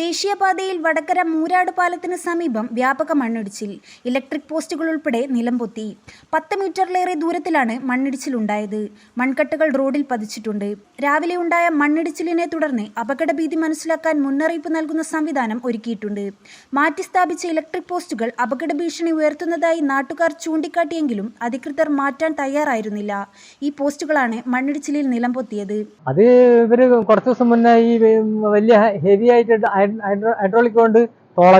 ദേശീയപാതയിൽ വടക്കര മൂരാട് പാലത്തിന് സമീപം വ്യാപക മണ്ണിടിച്ചിൽ. ഇലക്ട്രിക് പോസ്റ്റുകൾ ഉൾപ്പെടെ നിലംപൊത്തി പത്ത്. മീറ്ററിലേറെ ദൂരത്തിലാണ് മണ്ണിടിച്ചിലുണ്ടായത് മൺകട്ടകൾ റോഡിൽ പതിച്ചിട്ടുണ്ട്. രാവിലെ ഉണ്ടായ മണ്ണിടിച്ചിലിനെ തുടർന്ന് അപകടഭീതി മനസ്സിലാക്കാൻ മുന്നറിയിപ്പ് നൽകുന്ന സംവിധാനം ഒരുക്കിയിട്ടുണ്ട്. മാറ്റി സ്ഥാപിച്ച ഇലക്ട്രിക് പോസ്റ്റുകൾ അപകട ഭീഷണി ഉയർത്തുന്നതായി നാട്ടുകാർ ചൂണ്ടിക്കാട്ടിയെങ്കിലും അധികൃതർ മാറ്റാൻ തയ്യാറായിരുന്നില്ല. ഈ പോസ്റ്റുകളാണ് മണ്ണിടിച്ചിലിൽ നിലംപൊത്തിയത് അത് ഇവർ കുറച്ച് ദിവസം മുന്നേ ഈ വലിയ ഹെവി ആയിട്ട് ഹൈഡ്രോളിക് കൊണ്ട് തോള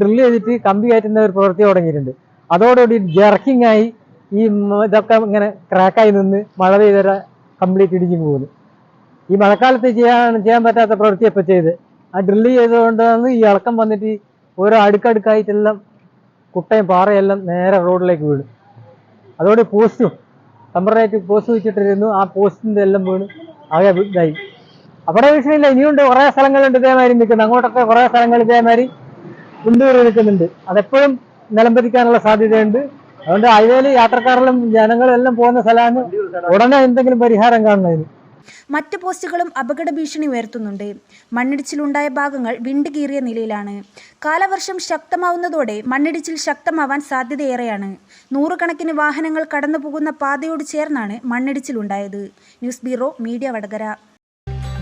ഡ്രിൽ ചെയ്തിട്ട് കമ്പി കയറ്റുന്ന ഒരു പ്രവൃത്തി തുടങ്ങിയിട്ടുണ്ട്. അതോടുകൂടി ജർക്കിംഗ് ആയി ഈ ഇതൊക്കെ ഇങ്ങനെ ക്രാക്കായി നിന്ന് മഴ പെയ്തര കംപ്ലീറ്റ് ഇടിഞ്ഞു പോകുന്നു. ഈ മഴക്കാലത്ത് ചെയ്യാൻ ചെയ്യാൻ പറ്റാത്ത പ്രവൃത്തി ഇപ്പൊ ചെയ്ത്. ആ ഡ്രില്ല് ചെയ്തുകൊണ്ടാണ് ഈ ഇളക്കം വന്നിട്ട് ഓരോ അടുക്കടുക്കായിട്ടെല്ലാം കുട്ടയും പാറയെല്ലാം നേരെ റോഡിലേക്ക് വീണു. അതോടെ പോസ്റ്റും ടെമ്പറേറ്റ് പോസ്റ്റ് വെച്ചിട്ടിരുന്നു. ആ പോസ്റ്റിന്റെ എല്ലാം വീണ് ആകെ ഇതായി. അവിടെ വിഷയമില്ല ഇനിയുണ്ട് കുറെ സ്ഥലങ്ങളുണ്ട് ഇതേമാതിരി നിൽക്കുന്നത്. അങ്ങോട്ടൊക്കെ കുറെ സ്ഥലങ്ങൾ ഇതേമാതിരി കുണ്ടുകയറി നിൽക്കുന്നുണ്ട്. അതെപ്പോഴും നിലംപതിക്കാനുള്ള സാധ്യതയുണ്ട്. അതുകൊണ്ട് ഹൈവേയിൽ യാത്രക്കാരെല്ലാം ജനങ്ങളെല്ലാം പോകുന്ന സ്ഥലമാണ്. ഉടനെ എന്തെങ്കിലും പരിഹാരം കാണുന്നതിന്. മറ്റ് പോസ്റ്റുകളും അപകട ഭീഷണി ഉയർത്തുന്നുണ്ട്. മണ്ണിടിച്ചിലുണ്ടായ ഭാഗങ്ങൾ വിണ്ടുകീറിയ നിലയിലാണ്. കാലവർഷം ശക്തമാവുന്നതോടെ മണ്ണിടിച്ചിൽ ശക്തമാവാൻ സാധ്യതയേറെയാണ്. നൂറുകണക്കിന് വാഹനങ്ങൾ കടന്നുപോകുന്ന പാതയോട് ചേർന്നാണ് മണ്ണിടിച്ചിലുണ്ടായത്. News bureau media Vadakara.